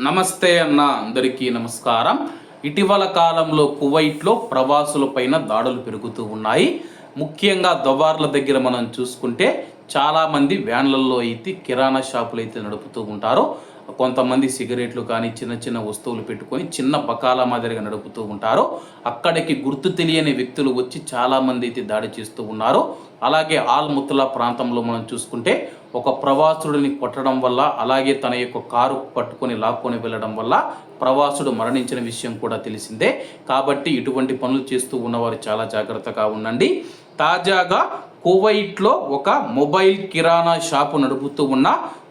నమస్తే అన్న అందరికీ నమస్కారం. ఇటీవల కాలంలో కువైట్లో ప్రవాసులపైన దాడులు పెరుగుతూ ఉన్నాయి. ముఖ్యంగా దవార్ల దగ్గర మనం చూసుకుంటే చాలామంది వ్యాన్లలో అయితే కిరాణా షాపులు అయితే నడుపుతూ ఉంటారు. కొంతమంది సిగరెట్లు కానీ చిన్న చిన్న వస్తువులు పెట్టుకొని చిన్న బకాల మాదిరిగా నడుపుతూ ఉంటారు. అక్కడికి గుర్తు తెలియని వ్యక్తులు వచ్చి చాలామంది అయితే దాడి చేస్తూ ఉన్నారు. అలాగే ఆల్ముతులా ప్రాంతంలో మనం చూసుకుంటే ఒక ప్రవాసుడిని కొట్టడం వల్ల అలాగే తన యొక్క కారు పట్టుకొని లాక్కొని వెళ్ళడం వల్ల ప్రవాసుడు మరణించిన విషయం కూడా తెలిసిందే. కాబట్టి ఇటువంటి పనులు చేస్తూ ఉన్నవారు చాలా జాగ్రత్తగా ఉండండి. తాజాగా కువైట్లో ఒక మొబైల్ కిరాణా షాపు నడుపుతూ ఉన్న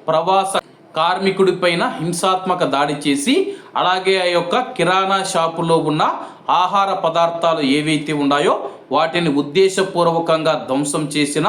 ప్రవాస కార్మికుడిపైన హింసాత్మక దాడి చేసి అలాగే ఆ యొక్క కిరాణా షాపులో ఉన్న ఆహార పదార్థాలు ఏవైతే ఉన్నాయో వాటిని ఉద్దేశపూర్వకంగా ధ్వంసం చేసిన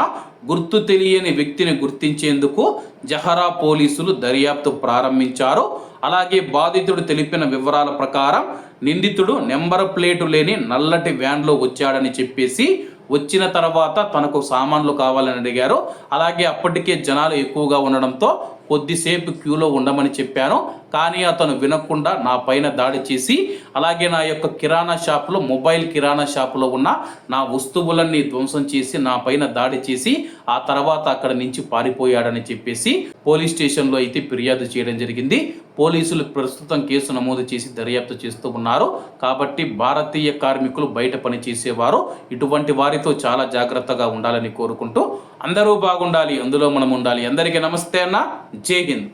గుర్తు తెలియని వ్యక్తిని గుర్తించేందుకు జహరా పోలీసులు దర్యాప్తు ప్రారంభించారు. అలాగే బాధితుడు తెలిపిన వివరాల ప్రకారం నిందితుడు నెంబర్ ప్లేటు లేని నల్లటి వ్యాన్లో వచ్చాడని చెప్పేసి వచ్చిన తర్వాత తనకు సామాన్లు కావాలని అడిగారు. అలాగే అప్పటికే జనాలు ఎక్కువగా ఉండడంతో కొద్దిసేపు క్యూలో ఉండమని చెప్పాను కానీ అతను వినకుండా నా పైన దాడి చేసి అలాగే నా యొక్క కిరాణా షాపులో మొబైల్ కిరాణా షాపులో ఉన్న నా వస్తువులన్నీ ధ్వంసం చేసి నా పైన దాడి చేసి ఆ తర్వాత అక్కడ నుంచి పారిపోయాడని చెప్పేసి పోలీస్ స్టేషన్లో అయితే ఫిర్యాదు చేయడం జరిగింది. పోలీసులు ప్రస్తుతం కేసు నమోదు చేసి దర్యాప్తు చేస్తూ ఉన్నారు. కాబట్టి భారతీయ కార్మికులు బయట పని చేసేవారు. ఇటువంటి వారితో చాలా జాగ్రత్తగా ఉండాలని కోరుకుంటూ అందరూ బాగుండాలి అందులో మనం ఉండాలి. అందరికీ నమస్తే అన్న. జై హింద్.